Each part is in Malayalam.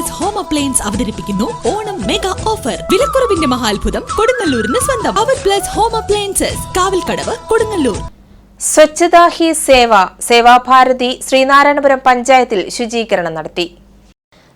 പ്ലസ് ഹോം അപ്ലയൻസ് അവതരിപ്പിക്കുന്നു. ഓണം മെഗാ ഓഫർ വിലക്കുറവിന്റെ മഹാത്ഭുതം കൊടുങ്ങല്ലൂരിന് സ്വന്തം. അവർ plus home appliances Kavalkadavu Kodungallur. Swachhata Hi Seva Sevabharathi Sreenarayanapuram പഞ്ചായത്തിൽ ശുചീകരണം നടത്തി.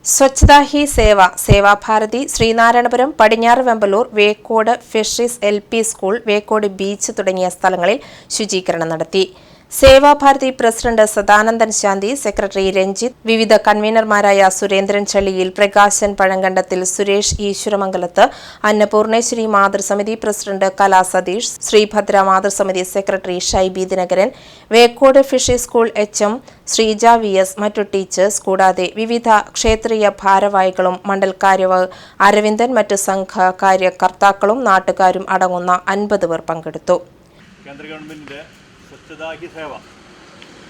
സ്വച്ഛതാ ഹി സേവ സേവാഭാരതി ശ്രീനാരായണപുരം പടിഞ്ഞാറ് Vemballur Vekkode fisheries L P school Vekkode beach തുടങ്ങിയ സ്ഥലങ്ങളിൽ ശുചീകരണം നടത്തി. സേവാഭാരതി പ്രസിഡന്റ് സദാനന്ദൻ ശാന്തി സെക്രട്ടറി രഞ്ജിത്ത് വിവിധ കൺവീനർമാരായ സുരേന്ദ്രൻ ചള്ളിയിൽ പ്രകാശൻ പഴങ്കണ്ടത്തിൽ സുരേഷ് ഈശ്വരമംഗലത്ത് അന്നപൂർണേശ്വരി മാതൃസമിതി പ്രസിഡന്റ് കലാ സതീഷ് ശ്രീഭദ്ര മാതൃസമിതി secretary Shaibi Dinakaran Vekkode fishy school H M Sreeja V S മറ്റു ടീച്ചേഴ്സ് കൂടാതെ വിവിധ ക്ഷേത്രീയ ഭാരവാഹികളും മണ്ഡൽക്കാര്യവ് അരവിന്ദൻ മറ്റു സംഘ കാര്യകർത്താക്കളും നാട്ടുകാരും അടങ്ങുന്ന അൻപത് പേർ പങ്കെടുത്തു. കേന്ദ്ര ഗവൺമെന്റിന്റെ സ്വച്ഛതാ ഹി സേവ.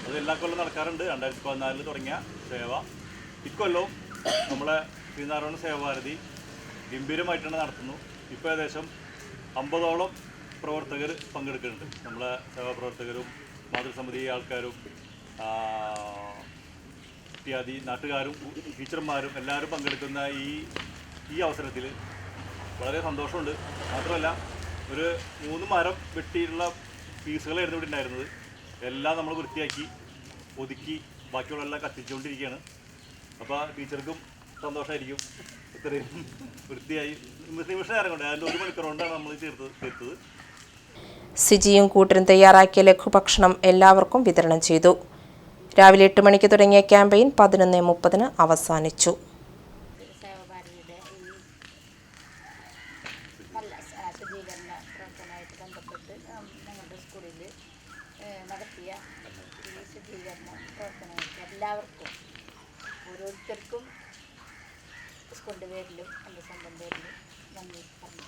അത് എല്ലാ കൊല്ലം നടക്കാറുണ്ട്. രണ്ടായിരത്തി പതിനാലിൽ തുടങ്ങിയ സേവ. ഇക്കൊല്ലവും നമ്മളെ ശ്രീനാരായണ സേവാഭാരതി ഗംഭീരമായിട്ടാണ് നടത്തുന്നു. ഇപ്പോൾ ഏകദേശം അമ്പതോളം പ്രവർത്തകർ പങ്കെടുക്കുന്നുണ്ട്. നമ്മളെ സേവാപ്രവർത്തകരും മാതൃസമിതി ആൾക്കാരും ഇത്യാദി നാട്ടുകാരും ടീച്ചർമാരും എല്ലാവരും പങ്കെടുക്കുന്ന ഈ ഈ അവസരത്തിൽ വളരെ സന്തോഷമുണ്ട്. മാത്രമല്ല ഒരു മൂന്ന് മരം വെട്ടിയിട്ടുള്ള പീസുകളായിരുന്നു ഇവിടെ ഉണ്ടായിരുന്നത്. എല്ലാം നമ്മൾ വൃത്തിയാക്കി ഒതുക്കി ബാക്കിയുള്ള എല്ലാം കത്തിച്ചുകൊണ്ടിരിക്കുകയാണ് അപ്പോൾ ടീച്ചർക്കും സന്തോഷമായിരിക്കും ഇത്രയും വൃത്തിയായി. നിമിഷം നേരം കൊണ്ട് അതിന്റെ ഒരു മണിക്കൂർ കൊണ്ടാണ് നമ്മൾ ചേർത്ത് തീർത്തത്. സിജിയും കൂട്ടരും തയ്യാറാക്കിയ ലഘുഭക്ഷണം എല്ലാവർക്കും വിതരണം ചെയ്തു. രാവിലെ എട്ട് മണിക്ക് തുടങ്ങിയ ക്യാമ്പയിൻ പതിനൊന്ന് മുപ്പതിന് അവസാനിച്ചു. ശുചീകരണ പ്രവർത്തനമായിട്ട് ബന്ധപ്പെട്ട് ഞങ്ങളുടെ സ്കൂളിൽ നടത്തിയ ഈ ശുദ്ധീകരണ പ്രവർത്തനങ്ങൾക്ക് എല്ലാവർക്കും ഓരോരുത്തർക്കും സ്കൂളിന്റെ പേരിലും എന്റെ സ്വന്തം പേരിലും നന്ദി പറഞ്ഞു.